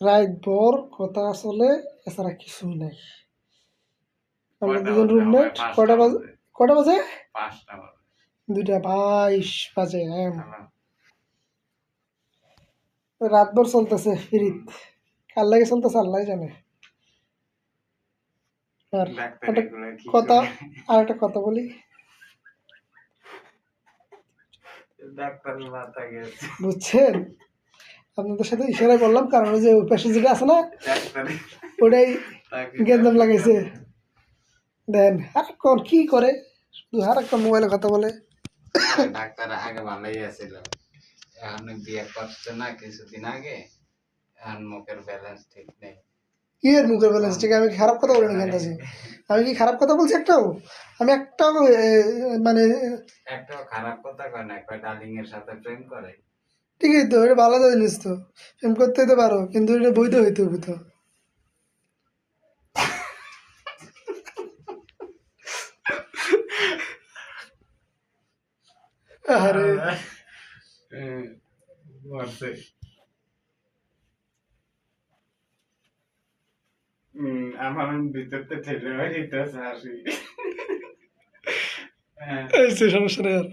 রাত ভর কথা আসলে এছাড়া কিছু নাই। আমরা দুজন রুমমেট আমার বাজে? কয়টা বাজে? দুইটা বাইশ বাজে হ্যাঁ রাত ভর চলতেছে ফিরিত। কার লাগে চলতেছে আল্লাহ জানে। আর একটা কথা আর একটা কথা বলি। বুঝছেন? আপনাদের সাথে ইশারায় বললাম কারণ ওই যে ওই পাশে যেটা আছে না ওটাই গেন্দাম লাগাইছে। দেন সারাক্ষণ কি করে? শুধু সারাক্ষণ মোবাইলে কথা বলে। ডাক্তার আগে ভালোই আছিল। এখন বিয়ে করছে না কিছুদিন আগে এখন মুখের ব্যালেন্স ঠিক নেই। কি এর মুখের ব্যালেন্স ঠিক? আমি খারাপ কথা বলি না আমি কি খারাপ কথা বলছি একটাও? আমি একটাও মানে খারাপ কথা কয় না কয় ডার্লিং এর সাথে প্রেম করে। ঠিকই তো এটা ভালো জিনিস তো। প্রেম করতে হতে পারো কিন্তু এটা বৈধ হইতে হবে তো। আরে। মরছে। হম আমার ভিতরতে ঠেলে হইতেছে হাসি। হ্যাঁ এই সে সমস্যা নেই আর